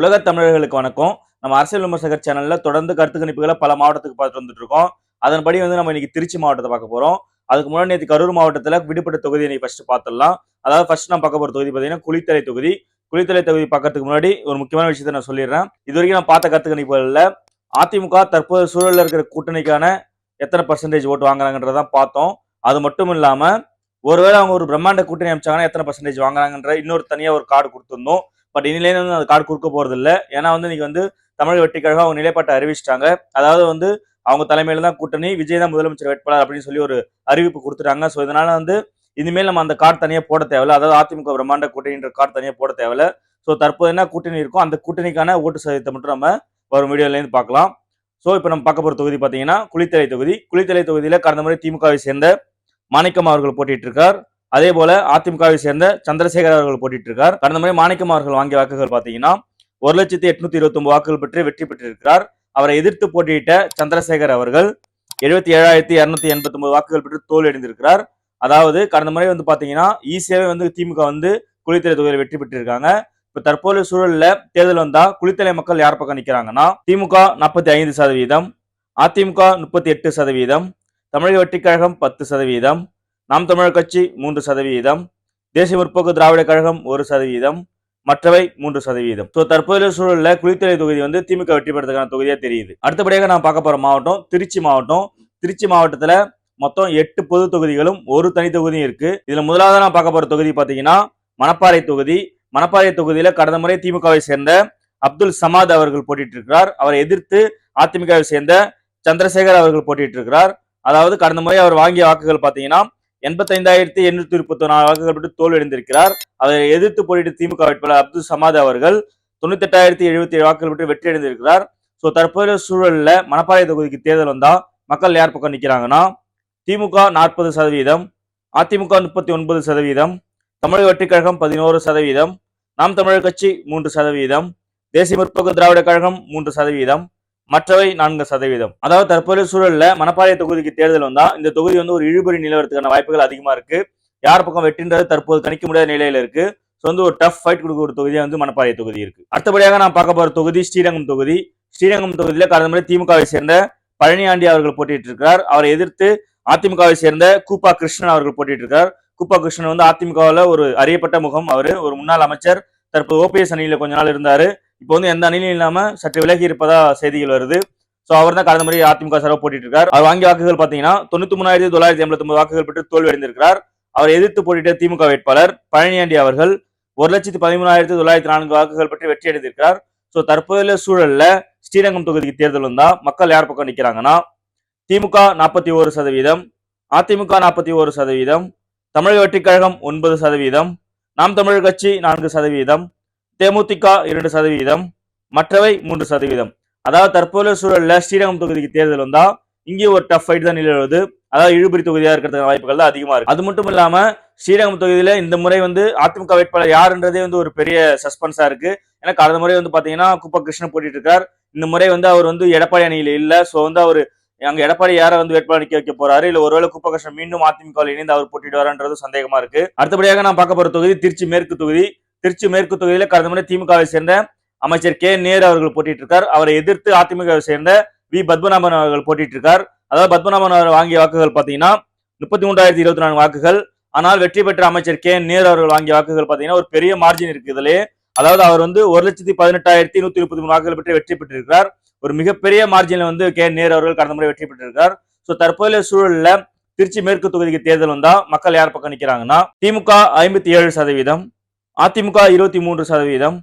உலக தமிழர்களுக்கு வணக்கம். நம்ம அரசியல் விமர்சகர் சேனல்ல தொடர்ந்து கருத்து கணிப்புகளை பல மாவட்டத்துக்கு பார்த்துட்டு வந்துட்டு இருக்கோம் அதன்படி வந்து நம்ம இன்னைக்கு திருச்சி மாவட்டத்தை பார்க்க போறோம். அதுக்கு முன்னாடி நேற்று கரூர் மாவட்டத்தில் விடுபட்ட தொகுதி இன்னைக்கு ஃபர்ஸ்ட் பார்த்துடலாம். அதாவது ஃபர்ஸ்ட் நான் பார்க்க போற தொகுதி பார்த்தீங்கன்னா குளித்தலை தொகுதி. குளித்தலை தொகுதி பார்க்கறதுக்கு முன்னாடி ஒரு முக்கியமான விஷயத்தை நான் சொல்லிடுறேன். இது வரைக்கும் நான் பார்த்த கருத்து கணிப்புகளில் அதிமுக தற்போது சூழலில் இருக்கிற கூட்டணிக்கான எத்தனை பர்சன்டேஜ் ஓட்டு வாங்குறாங்கன்றதான் பார்த்தோம். அது மட்டும் இல்லாமல் ஒருவேளை அவங்க ஒரு பிரம்மாண்ட கூட்டணி அமைச்சாங்கன்னா எத்தனை பர்சன்டேஜ் வாங்குறாங்கன்ற இன்னொரு தனியாக ஒரு கார்டு கொடுத்துருந்தோம். பட் இனிலேருந்து வந்து அந்த கார்டு கொடுக்க போறது இல்லை ஏன்னா வந்து இன்னைக்கு வந்து தமிழக வெற்றி கழகம் அவங்க நிலைப்பாட்டை அறிவிச்சிட்டாங்க. அதாவது வந்து அவங்க தலைமையில தான் கூட்டணி விஜய் தான் முதலமைச்சர் வேட்பாளர் அப்படின்னு சொல்லி ஒரு அறிவிப்பு கொடுத்துட்டாங்க. ஸோ இதனால வந்து இனிமேல் நம்ம அந்த கார்டு தனியாக போட தேவையில்ல. அதாவது அதிமுக பிரம்மாண்ட கூட்டணின்ற கார்டு தனியாக போட தேவையில்ல. ஸோ தற்போது என்ன கூட்டணி இருக்கோ அந்த கூட்டணிக்கான ஓட்டு சதவீதத்தை மட்டும் நம்ம வரும் வீடியோலேருந்து பார்க்கலாம். ஸோ இப்போ நம்ம பார்க்க போகிற தொகுதி பார்த்தீங்கன்னா குளித்தலை தொகுதி. குளித்தலை தொகுதியில் கடந்த முறை திமுகவை சேர்ந்த மாணிக்கம் அவர்கள் போட்டிட்டு இருக்கார் அதே போல அதிமுகவை சேர்ந்த சந்திரசேகர் அவர்கள் போட்டிட்டு இருக்கார் கடந்த முறை மாணிக்கம் அவர்கள் வாங்கிய வாக்குகள் பாத்தீங்கன்னா ஒரு லட்சத்தி எட்நூத்தி இருபத்தி வாக்குகள் பெற்று வெற்றி பெற்றிருக்கிறார். அவரை எதிர்த்து போட்டியிட்ட சந்திரசேகர் அவர்கள் எழுபத்தி ஏழாயிரத்தி இருநூத்தி எண்பத்தி ஒன்பது வாக்குகள் பெற்று தோல்வி அடைந்திருக்கிறார் அதாவது கடந்த முறை வந்து பாத்தீங்கன்னா ஈஸியாவே வந்து திமுக வந்து குளித்தலை தொகுதியில் வெற்றி பெற்றிருக்காங்க. இப்ப தற்போதைய சூழல்ல தேர்தல் வந்தா குளித்தலை மக்கள் யார் பக்கம் நிக்கிறாங்கன்னா திமுக நாற்பத்தி ஐந்து சதவீதம் அதிமுக முப்பத்தி எட்டு சதவீதம் தமிழக வெற்றிக் கழகம் பத்து சதவீதம் நாம் தமிழர் கட்சி மூன்று சதவீதம் தேசிய முற்போக்கு திராவிட கழகம் ஒரு சதவீதம் மற்றவை மூன்று சதவீதம். ஸோ தற்போதைய சூழலில் குளித்தலை தொகுதி வந்து திமுக வெற்றி பெறதுக்கான தொகுதியாக தெரியுது. அடுத்தபடியாக நான் பார்க்க போகிற மாவட்டம் திருச்சி மாவட்டம். திருச்சி மாவட்டத்தில் மொத்தம் எட்டு பொது தொகுதிகளும் ஒரு தனி தொகுதியும் இருக்கு. இதில் முதலாவது நான் பார்க்க போகிற தொகுதி பார்த்தீங்கன்னா மணப்பாறை தொகுதி. மணப்பாறை தொகுதியில் கடந்த முறை திமுகவை சேர்ந்த அப்துல் சமாத் அவர்கள் போட்டிட்டு இருக்கிறார் அவரை எதிர்த்து அதிமுகவை சேர்ந்த சந்திரசேகர் அவர்கள் போட்டிட்டு இருக்கிறார் அதாவது கடந்த முறை அவர் வாங்கிய வாக்குகள் பார்த்தீங்கன்னா எண்பத்தைந்தாயிரத்தி எண்ணூத்தி முப்பத்தி நாலு வாக்குகள் பெற்று தோல்வியடைந்திருக்கிறார். அவரை எதிர்த்து போட்டியிட்ட திமுக வேட்பாளர் அப்துல் சமாத் அவர்கள் தொண்ணூத்தி எட்டாயிரத்தி எழுபத்தி ஏழு வாக்குகள் பெற்று வெற்றி அடைந்திருக்கிறார் ஸோ தற்போதைய சூழல்ல மணப்பாறை தொகுதிக்கு தேர்தல் வந்தால் மக்கள் யார் பக்கம் நிக்கிறாங்கன்னா திமுக நாற்பது சதவீதம் அதிமுக முப்பத்தி ஒன்பது சதவீதம் தமிழக வெற்றிக் கழகம் பதினோரு சதவீதம் நாம் தமிழர் கட்சி மூன்று சதவீதம் தேசிய முற்போக்கு திராவிட கழகம் மூன்று சதவீதம் மற்றவை நான்கு சதவீதம். அதாவது தற்போதைய சூழல்ல மணப்பாளைய தொகுதிக்கு தேர்தல் வந்தா இந்த தொகுதி வந்து ஒரு இழுபறி நிலவரத்துக்கான வாய்ப்புகள் அதிகமா இருக்கு. யார் பக்கம் வெற்றின்றது தற்போது கணிக்க முடியாத நிலையில இருக்கு. ஸோ வந்து ஒரு டஃப் ஃபைட் கொடுக்க ஒரு தொகுதியாக வந்து மணப்பாளைய தொகுதி இருக்கு. அடுத்தபடியாக நான் பார்க்க போற தொகுதி ஸ்ரீரங்கம் தொகுதி. ஸ்ரீரங்கம் தொகுதியில கடந்த முறை திமுகவை சேர்ந்த பழனியாண்டி அவர்கள் போட்டிட்டு இருக்கிறார் அவரை எதிர்த்து அதிமுகவை சேர்ந்த கூப்பா கிருஷ்ணன் அவர்கள் போட்டிட்டு இருக்கார் கூப்பா கிருஷ்ணன் வந்து அதிமுகவில் ஒரு அறியப்பட்ட முகம் அவர். ஒரு முன்னாள் அமைச்சர். தற்போது ஓபிஎஸ் அணியில் கொஞ்ச நாள் இருந்தாரு. இப்போ வந்து எந்த அணியிலும் இல்லாம சற்று விலகி இருப்பதா செய்திகள் வருது. சோ அவர் தான் கடந்த முறை அதிமுக சார்பாக போட்டிட்டு இருக்கார் அவர் வாங்கிய வாக்குகள் பாத்தீங்கன்னா தொண்ணூத்தி மூணாயிரத்தி தொள்ளாயிரத்தி எண்பத்தி ஒன்பது வாக்குகள் பெற்று தோல்வி அடைந்திருக்கிறார் அவர் எதிர்த்து போட்டியிட்ட திமுக வேட்பாளர் பழனியாண்டி அவர்கள் ஒரு லட்சத்தி பதிமூணாயிரத்தி தொள்ளாயிரத்தி நான்கு வாக்குகள் பெற்று வெற்றி அடைந்திருக்கிறார். சோ தற்போதைய சூழல்ல ஸ்ரீரங்கம் தொகுதிக்கு தேர்தல் வந்தா மக்கள் யார் பக்கம் நிற்கிறாங்கன்னா திமுக நாற்பத்தி ஓரு சதவீதம் அதிமுக நாற்பத்தி ஓரு சதவீதம் தமிழக வெற்றிக் கழகம் ஒன்பது சதவீதம் நாம் தமிழர் கட்சி நான்கு சதவீதம் தேமுதிக இரண்டு சதவீதம் மற்றவை மூன்று சதவீதம். அதாவது தற்போதைய சூழல்ல ஸ்ரீரங்கம் தொகுதிக்கு தேர்தல் வந்தா இங்கேயும் ஒரு டஃப் ஃபைட் தான் நிலவுது. அதாவது இழுபறி தொகுதியாக இருக்கிறதுக்கான வாய்ப்புகள் தான் அதிகமாக இருக்கு. அது மட்டும் இல்லாம ஸ்ரீரங்கம் தொகுதியில இந்த முறை வந்து அதிமுக வேட்பாளர் யாருன்றதே வந்து ஒரு பெரிய சஸ்பென்ஸா இருக்கு. ஏன்னா கடந்த முறை வந்து பாத்தீங்கன்னா குப்ப கிருஷ்ணன் போட்டிட்டு இருக்கார். இந்த முறை வந்து அவர் வந்து எடப்பாடி அணியில இல்ல. சோ வந்து அவர் அங்க எடப்பாடி யாரை வந்து வேட்பாளர் நிக்க வைக்க போறாரு? இல்ல ஒருவேளை குப்ப கிருஷ்ணன் மீண்டும் அதிமுக இணைந்து அவர் போட்டிடுவாருன்றது சந்தேகமா இருக்கு. அடுத்தபடியாக நான் பார்க்க போற தொகுதி திருச்சி மேற்கு தொகுதி. திருச்சி மேற்கு தொகுதியில கடந்த முறை திமுகவை சேர்ந்த அமைச்சர் கே நேரு அவர்கள் போட்டிட்டு இருக்கார் அவரை எதிர்த்து அதிமுகவை சேர்ந்த வி பத்மநாபன் அவர்கள் போட்டிட்டு இருக்கார் அதாவது பத்மநாபன் அவர் வாங்கிய வாக்குகள் பாத்தீங்கன்னா முப்பத்தி மூன்றாயிரத்தி இருபத்தி நான்கு வாக்குகள். ஆனால் வெற்றி பெற்ற அமைச்சர் கே நேரு அவர்கள் வாங்கிய வாக்குகள் பாத்தீங்கன்னா ஒரு பெரிய மார்ஜின் இருக்கு இதுல. அதாவது அவர் வந்து ஒரு லட்சத்தி பதினெட்டாயிரத்தி நூத்தி முப்பத்தி மூணு வாக்குகள் பெற்று வெற்றி பெற்றிருக்கிறார். ஒரு மிகப்பெரிய மார்ஜின்ல வந்து கே நேரு அவர்கள் கடந்த முறை வெற்றி பெற்றிருக்கார். சோ தற்போதைய சூழல்ல திருச்சி மேற்கு தொகுதிக்கு தேர்தல் வந்தா மக்கள் யார் பக்கம் நிற்கிறாங்கன்னா திமுக ஐம்பத்தி ஏழு சதவீதம் அதிமுக இருபத்தி மூன்று சதவீதம்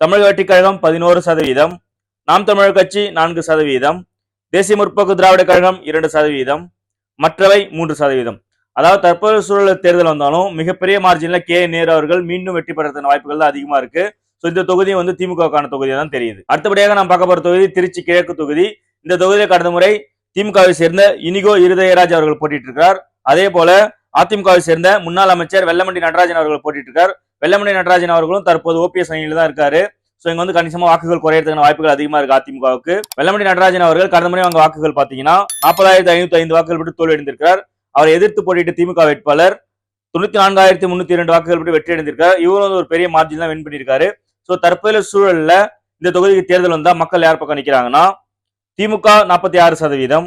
தமிழக வெற்றிக் கழகம் பதினோரு சதவீதம் நாம் தமிழர் கட்சி நான்கு சதவீதம் தேசிய முற்போக்கு திராவிட கழகம் இரண்டு சதவீதம் மற்றவை மூன்று சதவீதம். அதாவது தற்போது சூழல் தேர்தல் வந்தாலும் மிகப்பெரிய மார்ஜினில் கே நேரு அவர்கள் மீண்டும் வெற்றி பெறதுக்கான வாய்ப்புகள் தான் அதிகமாக இருக்கு. ஸோ இந்த தொகுதி வந்து திமுகவுக்கான தொகுதியாக தான் தெரியுது. அடுத்தபடியாக நான் பார்க்க போகிற தொகுதி திருச்சி கிழக்கு தொகுதி. இந்த தொகுதியை கடந்த முறை திமுகவை சேர்ந்த இனிகோ இருதயராஜ் அவர்கள் போட்டிட்டு இருக்கிறார் அதே போல அதிமுகவை சேர்ந்த முன்னாள் அமைச்சர் வெள்ளமண்டி நடராஜன் அவர்கள் போட்டிட்டு இருக்கார் வெள்ளமணி நடராஜன் அவர்களும் தற்போது ஓபிஎஸ் அணியில் தான் இருக்காரு. ஸோ இங்க வந்து கணிசமா வாக்குகள் குறையறதுக்கான வாய்ப்புகள் அதிகமா இருக்கு அதிமுகவுக்கு. வெள்ளமணி நடராஜன் அவர்கள் கடந்த முறை அவங்க வாக்குகள் பாத்தீங்கன்னா நாற்பதாயிரத்தி ஐநூத்தி ஐந்து வாக்குகள் பெற்று தோல்வியடைந்திருக்கிறார். அவரை எதிர்த்து போட்டியிட்ட திமுக வேட்பாளர் தொண்ணூத்தி நான்காயிரத்தி முன்னூத்தி இரண்டு வாக்குகள் பெற்று வெற்றி அடைந்திருக்கார் இவரும் வந்து ஒரு பெரிய மார்ஜின் தான் வின் பண்ணியிருக்காரு. ஸோ தற்போதைய சூழல்ல இந்த தொகுதிக்கு தேர்தல் வந்தா மக்கள் யார் பக்கம் நிக்கிறாங்கன்னா திமுக நாற்பத்தி ஆறு சதவீதம்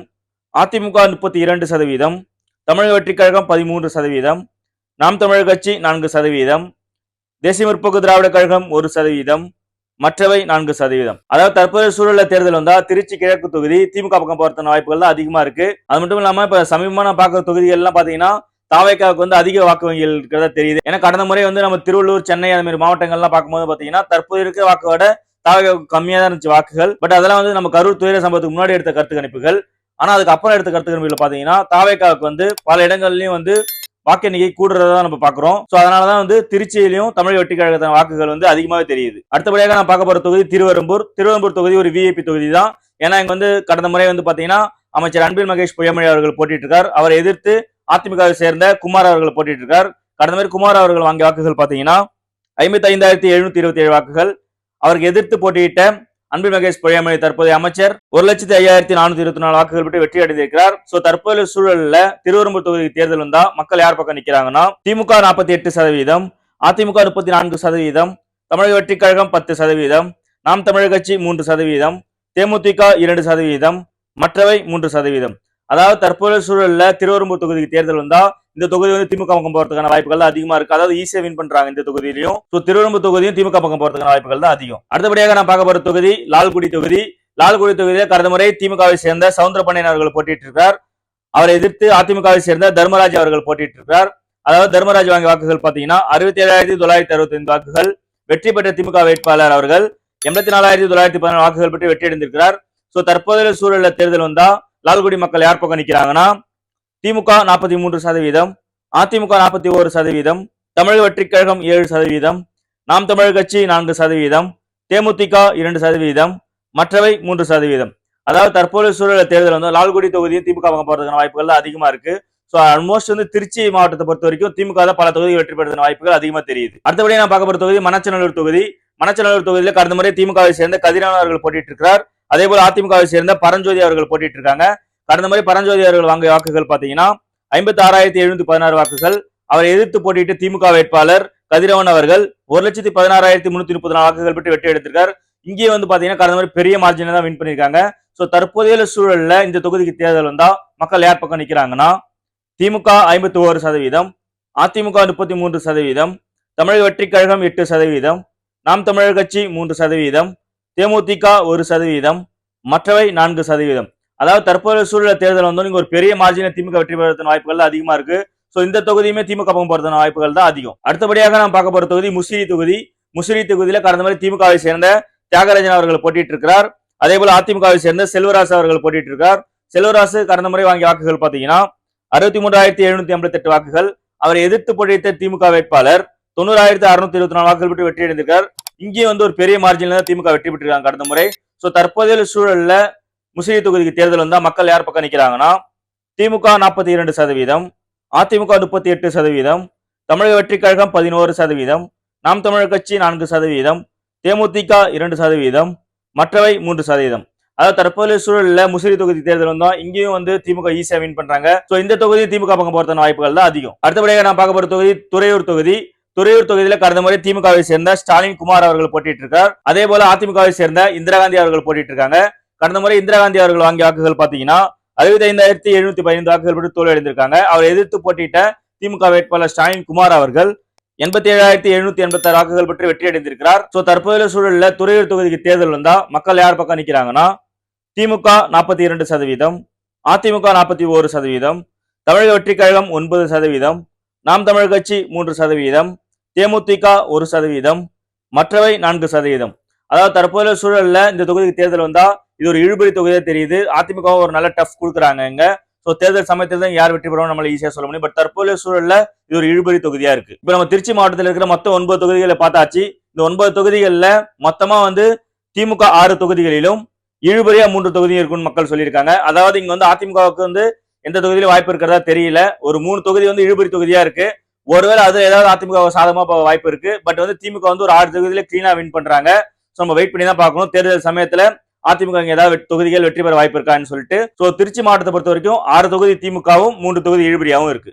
அதிமுக முப்பத்தி இரண்டு சதவீதம் தமிழக வெற்றிக் கழகம் பதிமூன்று சதவீதம் நாம் தமிழர் கட்சி நான்கு சதவீதம் தேசிய முற்போக்கு திராவிட கழகம் ஒரு சதவீதம் மற்றவை நான்கு சதவீதம். அதாவது தற்போதைய சூழல்ல தேர்தல் வந்தா திருச்சி கிழக்கு தொகுதி திமுக பக்கம் போறதுன வாய்ப்புகள் தான் அதிகமா இருக்கு. அது மட்டும் இல்லாம இப்ப சமீபமா நான் தொகுதிகள்லாம் தொகுதிகள் எல்லாம் பாத்தீங்கன்னா தாவேக்காவுக்கு வந்து அதிக வாக்கு வங்கிகள் இருக்கிறதா தெரியுது. ஏன்னா கடந்த முறை வந்து நம்ம திருவள்ளூர் சென்னை அந்த மாதிரி மாவட்டங்கள்லாம் பார்க்கும்போது பாத்தீங்கன்னா தற்போது இருக்கிற வாக்கு விட கம்மியா தான் இருந்துச்சு வாக்குகள். பட் அதெல்லாம் வந்து நம்ம கரூர் துயர சம்பவத்துக்கு முன்னாடி எடுத்த கருத்து கணிப்புகள். ஆனா அதுக்கு அப்புறம் எடுத்த கருத்து கணிப்புகள் பாத்தீங்கன்னா தாவேக்காவுக்கு வந்து பல இடங்கள்லயும் வந்து வாக்கு எண்ணிக்கை கூடுறதா நம்ம பாக்குறோம் சோ அதனாலதான் வந்து திருச்சியிலையும் தமிழக வெற்றி கழகத்தின் வாக்குகள் வந்து அதிகமாவே தெரியுது. அடுத்தபடியாக நான் பார்க்க போற தொகுதி திருவெரும்பூர் திருவெரும்பூர் தொகுதி ஒரு விஐபி தொகுதி தான். ஏன்னா இங்க வந்து கடந்த முறை வந்து பாத்தீங்கன்னா அமைச்சர் அன்பில் மகேஷ் பொய்யமொழி அவர்கள் போட்டிட்டு இருக்கார் அவரை எதிர்த்து அதிமுகவை சேர்ந்த குமார் அவர்கள் போட்டிட்டு இருக்கார் கடந்த மாதிரி குமார் அவர்கள் வாங்கிய வாக்குகள் பாத்தீங்கன்னா ஐம்பத்தி ஐந்தாயிரத்தி எழுநூத்தி இருபத்தி ஏழு வாக்குகள். அவருக்கு எதிர்த்து போட்டியிட்ட அன்பில் மகேஷ் பொழியாமணி தற்போதைய அமைச்சர் ஒரு லட்சத்தி ஐயாயிரத்தி நானூத்தி இருபத்தி நாலு வாக்குகள் பெற்று வெற்றி அடைந்திருக்கிறார். சோ தற்போதைய சூழல்ல திருவெரும்பூர் தொகுதி தேர்தல் வந்தா மக்கள் யார் பக்கம் நிக்கிறாங்கன்னா திமுக நாற்பத்தி எட்டு சதவீதம் அதிமுக முப்பத்தி நான்கு சதவீதம் தமிழக வெற்றிக் கழகம் பத்து சதவீதம் நாம் தமிழர் கட்சி மூன்று சதவீதம் தேமுதிக இரண்டு சதவீதம் மற்றவை மூன்று சதவீதம். அதாவது தற்போதைய சூழல்ல திருவெரும்பூர் தொகுதிக்கு தேர்தல் வந்தா இந்த தொகுதி வந்து திமுக பக்கம் போறதுக்கான வாய்ப்புகள் தான் அதிகமா இருக்கு. அதாவது ஈஸியா வின் பண்றாங்க இந்த தொகுதியிலையும். ஸோ திருவெரும்பூர் தொகுதியும் திமுக பக்கம் போறதுக்கான வாய்ப்புகள் தான் அதிகம். அடுத்தபடியாக நான் பார்க்க போற தொகுதி லால்குடி தொகுதி. லால்குடி தொகுதியில் கடந்த முறை திமுகவை சேர்ந்த சவுந்தரபாண்டியன் அவர்கள் போட்டிட்டு இருக்கார். அவரை எதிர்த்து அதிமுகவை சேர்ந்த தர்மராஜ் அவர்கள் போட்டிட்டு இருக்கார். அதாவது தர்மராஜ் வாங்கிய வாக்குகள் பாத்தீங்கன்னா அறுபத்தி ஏழாயிரத்தி தொள்ளாயிரத்தி அறுபத்தி ஐந்து வாக்குகள் வெற்றி பெற்ற திமுக வேட்பாளர் அவர்கள் எண்பத்தி நாலாயிரத்தி தொள்ளாயிரத்தி பதினாறு வாக்குகள் பெற்று வெற்றி அடைந்திருக்கிறார். சோ தற்போதைய சூழலில் தேர்தல் வந்தா லால்குடி மக்கள் யார் பக்கம் நிக்கிறாங்கன்னா திமுக நாற்பத்தி மூன்று சதவீதம் அதிமுக நாற்பத்தி ஓரு சதவீதம் தமிழக வெற்றிக் கழகம் ஏழு சதவீதம் நாம் தமிழர் கட்சி நான்கு சதவீதம் தேமுதிக இரண்டு சதவீதம் மற்றவை மூன்று சதவீதம். அதாவது தற்போதைய சூழல தேர்தல் வந்து லால்குடி தொகுதியும் திமுக பக்கம் போறதுக்கான வாய்ப்புகள் அதிகமா இருக்கு. ஸோ ஆல்மோஸ்ட் வந்து திருச்சி மாவட்டத்தை பொறுத்த வரைக்கும் திமுக தான் பல தொகுதிகள் வெற்றி பெறதுக்கான வாய்ப்புகள் அதிகமா தெரியுது. அடுத்தபடி நான் பார்க்க போற தொகுதி மணச்சநல்லூர் தொகுதி. மனச்சநல்லூர் தொகுதியில் கடந்த முறை திமுகவை சேர்ந்த கதிரான அவர்கள் போட்டிட்டு இருக்கிறார் அதே போல அதிமுகவை சேர்ந்த பரஞ்சோதி அவர்கள் போட்டிட்டு இருக்காங்க கடந்த முறை பரஞ்சோதி அவர்கள் வாங்கிய வாக்குகள் பாத்தீங்கன்னா ஐம்பத்தி ஆறாயிரத்தி எழுநூத்தி பதினாறு வாக்குகள். அவரை எதிர்த்து போட்டியிட்ட திமுக வேட்பாளர் கதிரவன் அவர்கள் ஒரு லட்சத்தி பதினாறாயிரத்தி முன்னூத்தி முப்பத்தி நாலு வாக்குகள் பெற்று வெற்றி எடுத்திருக்கார். இங்கே வந்து பாத்தீங்கன்னா கடந்த மாதிரி பெரிய மார்ஜினை தான் வின் பண்ணிருக்காங்க ஸோ தற்போதைய சூழல்ல இந்த தொகுதிக்கு தேர்தல் வந்தா மக்கள் யார் பக்கம் நிற்கிறாங்கன்னா திமுக ஐம்பத்தி ஓரு சதவீதம் அதிமுக முப்பத்தி மூன்று சதவீதம் தமிழக வெற்றிக் கழகம் எட்டு சதவீதம் நாம் தமிழர் கட்சி மூன்று சதவீதம் தேமுதிக ஒரு சதவீதம் மற்றவை நான்கு சதவீதம். அதாவது தற்போதைய சூழல தேர்தல் வந்து நீங்க ஒரு பெரிய மார்ஜினை திமுக வெற்றி பெறத்தின் வாய்ப்புகள் அதிகமா இருக்கு. சோ இந்த தொகுதியுமே திமுக பக்கம் போறதுன வாய்ப்புகள் தான் அதிகம். அடுத்தபடியாக நாம் பார்க்க போற தொகுதி முசிறி தொகுதி. முசிறி தொகுதியில கடந்த மாதிரி திமுகவை சேர்ந்த தியாகராஜன் அவர்கள் போட்டிட்டு இருக்கிறார். அதே போல அதிமுகவை சேர்ந்த செல்வராசு அவர்கள் போட்டிட்டு இருக்கார். செல்வராசு கடந்த முறை வாங்கிய வாக்குகள் பாத்தீங்கன்னா அறுபத்தி மூன்றாயிரத்தி எழுநூத்தி ஐம்பத்தி எட்டு வாக்குகள். அவரை எதிர்த்து போட்டியிட்ட திமுக வேட்பாளர் தொண்ணூறாயிரத்தி அறுநூத்தி இருபத்தி நாலு வாக்குகள் பெற்று வெற்றி அடைந்திருக்கார் இங்கேயும் வந்து ஒரு பெரிய மார்ஜின்ல தான் திமுக வெற்றி பெற்றிருக்காங்க கடந்த முறை. சோ தற்போதைய சூழல்ல முசிறி தொகுதிக்கு தேர்தல் வந்தால் மக்கள் யார் பக்கம் நிற்கிறாங்கன்னா திமுக நாற்பத்தி இரண்டு சதவீதம் அதிமுக முப்பத்தி எட்டு சதவீதம் தமிழக வெற்றிக் கழகம் பதினோரு சதவீதம் நாம் தமிழர் கட்சி நான்கு சதவீதம் தேமுதிக இரண்டு சதவீதம் மற்றவை மூன்று சதவீதம். அதாவது தற்போதைய சூழல்ல முசிறி தொகுதி தேர்தல் வந்தோம் இங்கேயும் வந்து திமுக ஈஸியாக வின் பண்றாங்க. சோ இந்த தொகுதி திமுக பக்கம் போறதுன வாய்ப்புகள் தான் அதிகம். அடுத்தபடியாக நான் பார்க்க போற தொகுதி துறையூர் தொகுதி. துறையூர் தொகுதியில் கடந்த முறை திமுகவை சேர்ந்த ஸ்டாலின் குமார் அவர்கள் போட்டிட்டு இருக்கார் அதே போல அதிமுகவை சேர்ந்த இந்திரா காந்தி அவர்கள் போட்டிட்டு இருக்காங்க கடந்த முறை இந்திரா காந்தி அவர்கள் வாங்கிய வாக்குகள் பாத்தீங்கன்னா அறுபத்தி ஐந்தாயிரத்தி எழுநூத்தி பதினைந்து வாக்குகள் பெற்று தோல்வியடைந்திருக்காங்க. அவர் எதிர்த்து போட்டியிட்ட திமுக வேட்பாளர் ஸ்டாலின் குமார் அவர்கள் எண்பத்தி ஏழாயிரத்தி எழுநூத்தி எண்பத்தி ஆறு வாக்குகள் பெற்று வெற்றி அடைந்திருக்கிறார் சோ தற்போதைய சூழல்ல துறையூர் தொகுதிக்கு தேர்தல் வந்தா மக்கள் யார் பக்கம் நிக்கிறாங்கன்னா திமுக நாற்பத்தி இரண்டு சதவீதம் அதிமுக நாற்பத்தி ஓரு சதவீதம் தமிழக வெற்றிக் கழகம் ஒன்பது சதவீதம் நாம் தமிழ் கட்சி மூன்று சதவீதம் தேமுதிக ஒரு சதவீதம் மற்றவை நான்கு சதவீதம். அதாவது தற்போதைய சூழல்ல இந்த தொகுதிக்கு தேர்தல் வந்தா இது ஒரு இழுபறி தொகுதியா தெரியுது. அதிமுக ஒரு நல்ல டஃப் கொடுக்குறாங்க இங்க. ஸோ தேர்தல் சமயத்தில் தான் யார் வெற்றி பெறுவோம் நம்மளால ஈஸியா சொல்ல முடியும். பட் தற்போதைய சூழல்ல இது ஒரு இழுபறி தொகுதியா இருக்கு. இப்ப நம்ம திருச்சி மாவட்டத்தில் இருக்கிற மொத்தம் ஒன்பது தொகுதிகளை பார்த்தாச்சு. இந்த ஒன்பது தொகுதிகளில் மொத்தமா வந்து திமுக ஆறு தொகுதிகளிலும் இழுபறியா மூன்று தொகுதியும் இருக்குன்னு மக்கள் சொல்லியிருக்காங்க. அதாவது இங்க வந்து அதிமுகவுக்கு வந்து எந்த தொகுதியிலும் வாய்ப்பு இருக்கிறதா தெரியல. ஒரு மூணு தொகுதி வந்து இழுபறி தொகுதியா இருக்கு. ஒருவேளை அது ஏதாவது அதிமுக சாதகமா வாய்ப்பு இருக்கு. பட் வந்து திமுக வந்து ஒரு ஆறு தொகுதியில கிளீனா வின் பண்றாங்க. ஸோ நம்ம வெயிட் பண்ணி தான் பார்க்கணும். தேர்தல் சமயத்துல அதிமுக ஏதாவது தொகுதிகள் வெற்றி பெற வாய்ப்பு இருக்கான்னு சொல்லிட்டு. ஸோ திருச்சி மாவட்டத்தை பொறுத்த வரைக்கும் ஆறு தொகுதி திமுகவும் மூன்று தொகுதி இழுபறியாவும் இருக்கு.